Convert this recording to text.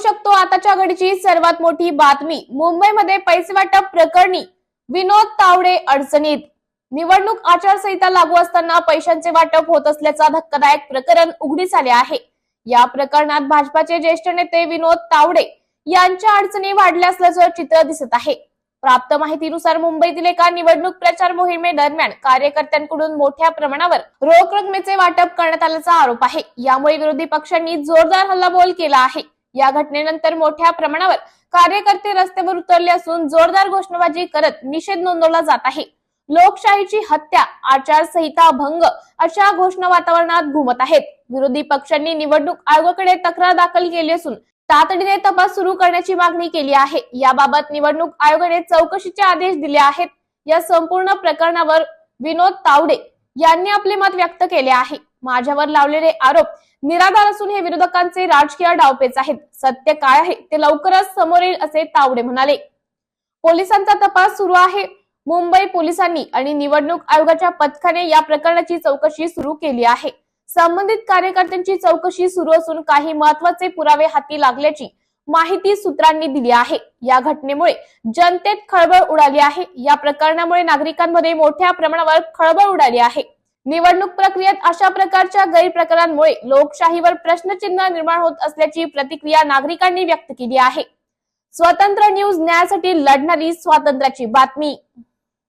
शकतो. आताच्या घडीची सर्वात मोठी बातमी मुंबईमध्ये पैसे वाटप प्रकरणी विनोद तावडे अडचणीत. निवडणूक आचारसंहिता लागू असताना पैशांचे वाटप होत असल्याचा धक्कादायक प्रकरण उघडीस आले आहे. या प्रकरणात भाजपाचे ज्येष्ठ नेते विनोद तावडे यांच्या अडचणी वाढल्या असल्याचं चित्र दिसत आहे. प्राप्त माहितीनुसार मुंबईतील एका निवडणूक प्रचार मोहिमेदरम्यान कार्यकर्त्यांकडून मोठ्या प्रमाणावर रोख रकमेचे वाटप करण्यात आल्याचा आरोप आहे. यामुळे विरोधी पक्षांनी जोरदार हल्लाबोल केला आहे. या घटनेनंतर मोठ्या प्रमाणावर कार्यकर्ते रस्त्यावर उतरले असून जोरदार घोषणाबाजी करत निषेध नोंदवला जात आहे. लोकशाहीची हत्या आचारसंहिता भंग अशा घोषणा वातावरणात घुमत आहेत. विरोधी पक्षांनी निवडणूक आयोगाकडे तक्रार दाखल केली असून तातडीने तपास सुरू करण्याची मागणी केली आहे. याबाबत निवडणूक आयोगाने चौकशीचे आदेश दिले आहेत. या संपूर्ण प्रकरणावर विनोद तावडे यांनी आपले मत व्यक्त केले आहे. माझ्यावर लावलेले आरोप निराधार असून हे विरोधकांचे राजकीय डावपेच आहेत. सत्य काय आहे ते लवकरच समोर येईल असे तावडे म्हणाले. पोलिसांचा तपास सुरू आहे. मुंबई पोलिसांनी आणि निवडणूक आयोगाच्या पथकाने या प्रकरणाची चौकशी सुरू केली आहे. संबंधित कार्यकर्त्यांची चौकशी सुरू असून काही महत्त्वाचे पुरावे हाती लागल्याची माहिती सूत्रांनी दिली आहे. या घटनेमुळे जनतेत खळबळ उडाली आहे. या प्रकरणामुळे नागरिकांमध्ये मोठ्या प्रमाणावर खळबळ उडाली आहे. निवडणूक प्रक्रियेत अशा प्रकारच्या गैरप्रकारांमुळे लोकशाहीवर प्रश्नचिन्ह निर्माण होत असल्याची प्रतिक्रिया नागरिकांनी व्यक्त केली आहे. स्वतंत्र न्यूज न्यायासाठी लढणारी स्वातंत्र्याची बातमी.